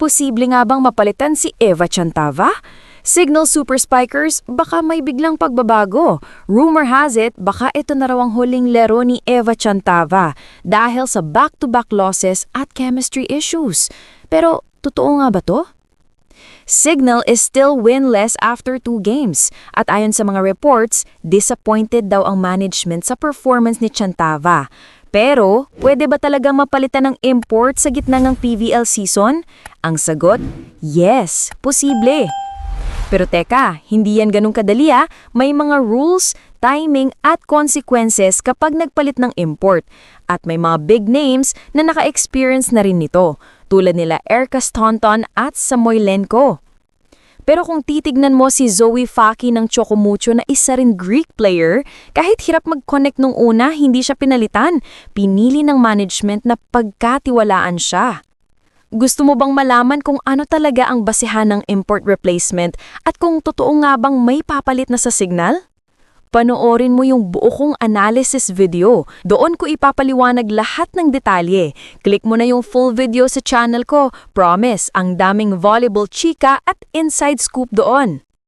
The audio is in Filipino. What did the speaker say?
Posible nga bang mapalitan si Eva Chantava? Signal Super Spikers, baka may biglang pagbabago. Rumor has it, baka ito na raw ang huling laro ni Eva Chantava dahil sa back-to-back losses at chemistry issues. Pero, totoo nga ba to? Signal is still winless after two games. At ayon sa mga reports, disappointed daw ang management sa performance ni Chantava. Pero, pwede ba talaga mapalitan ng import sa gitna ng PVL season? Ang sagot, yes, posible. Pero teka, hindi yan ganun kadali ah. May mga rules, timing at consequences kapag nagpalit ng import. At may mga big names na naka-experience na rin nito, tulad nila Erika Staunton at Samoylenko. Pero kung titignan mo si Zoe Faki ng Chocomucho na isa rin Greek player, kahit hirap mag-connect nung una, hindi siya pinalitan. Pinili ng management na pagkatiwalaan siya. Gusto mo bang malaman kung ano talaga ang basehan ng import replacement at kung totoo nga bang may papalit na sa signal? Panoorin mo yung buo kong analysis video. Doon ko ipapaliwanag lahat ng detalye. Click mo na yung full video sa channel ko. Promise, ang daming volleyball chika at inside scoop doon.